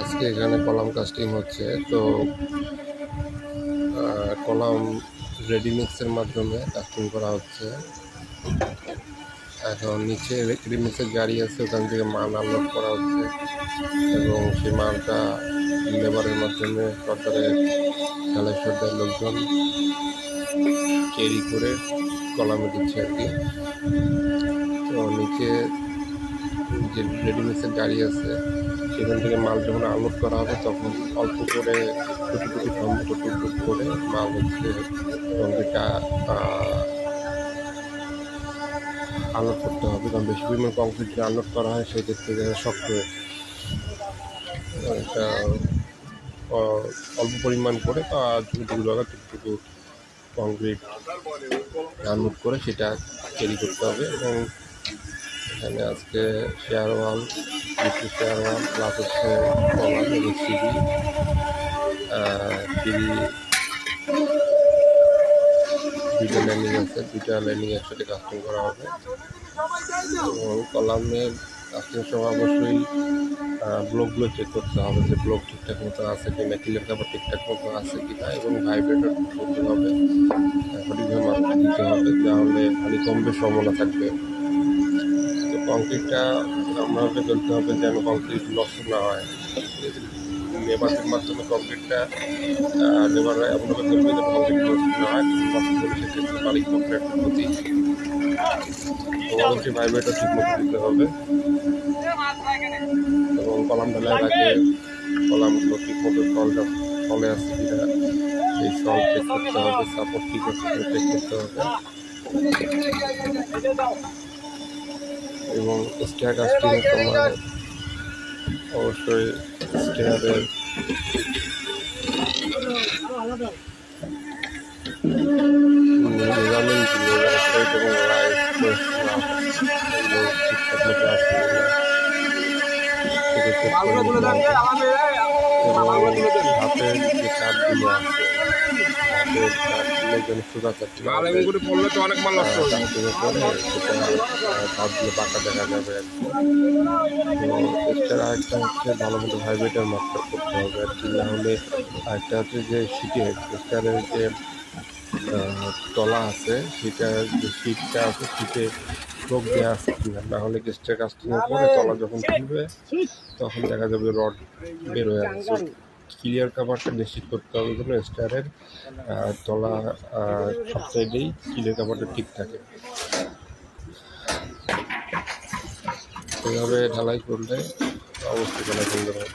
আজকে এখানে column casting হচ্ছে, তো কলাম রেডিমিক্সের মাধ্যমে কাস্টিং করা হচ্ছে। এখন নিচে রেডিমিক্সের গাড়ি আছে, ওখান থেকে মাল আনলোড করা হচ্ছে এবং সেই মালটা লেবারের মাধ্যমে সরকারের ঢালাই সর্দার লোকজন। ক্যারি করে কলামে দিচ্ছে আর কি। তো নিচে যে রেডিমিক্সের গাড়ি আছে সেখান থেকে মাল যখন আনলোড করা হবে, তখন অল্প করে টুকু টুকু টমেটো টুকু করে মাল হচ্ছে আনলোড করতে হবে। কারণ বেশি পরিমাণ কংক্রিট আনলোড করা হয় সেক্ষেত্রে দেখা যায় শক্ত। অল্প পরিমাণ করে বা টুকু জায়গা টুকটুকু কংক্রিট আনলোড করে সেটা ক্যারি করতে হবে এবং এখানে আজকে শেয়ার ওয়াল কিছু শেয়ার ওয়াল প্লাস হচ্ছে কলাম এবং সিঁড়ি সিঁড়ি দুইটা ল্যান্ডিং আছে, দুইটা ল্যান্ডিং একসাথে কাস্টিং করা হবে। এবং কলামের কাস্টিং সময় অবশ্যই ব্লকগুলো চেক করতে হবে যে ব্লক ঠিকঠাক মতো আছে কি না কিলের কাপড় ঠিকঠাক মতো আছে কি না, এবং ভাইব্রেটর করতে হবে। সঠিকভাবে মাপতে দিতে হবে, তাহলে খালি কমবে সম্ভাবনা থাকবে। কংক্রিটটা এমনভাবে ফেলতে হবে যেন কংক্রিট নষ্ট না হয়। লেবারের মাধ্যমে কংক্রিটটা লেবাররা এমনভাবে ফেলবে যেন কংক্রিট নষ্ট না হয়। নষ্ট করে সেক্ষেত্রে মালিক পক্ষের একটা ক্ষতি তো অবশ্যই ভাইব্রেটর ঠিক মতো দিতে হবে। এবং কলাম ঢালার আগে কলামগুলো ঠিক মতো ফলটা ফলে আসছে কিনা, সেই সল চেক করতে হবে সাপোর্ট ঠিক আছে চেক করতে হবে। এবং স্টেয়ার কাস্টিংয়ের সময় অবশ্যই স্টেয়ারের ঠিকঠাক মতো কিনা সেটা পাকা দেখা যাবে তো এছাড়া আরেকটা হচ্ছে ভালো মতো ভাইব্রেটার মাপটা করতে হবে আর কি না হলে আরেকটা হচ্ছে যে শীতের স্টারের যে তলা আছে সেটার যে শীতটা আছে শীতে চোখ দেওয়া আছে কিনা না হলে গেস্টের কাস্টিংয়ের পরে তলা যখন খুলবে, তখন দেখা যাবে রড বের হয়ে যাচ্ছে ক্লিয়ার কাভারটা নিশ্চিত করতে হবে যেন স্টারের তলা সব সাইডেই ক্লিয়ার কাভারটা ঠিক থাকে। এভাবে ঢালাই করলে অবশ্যই ঢালাই সুন্দর হবে।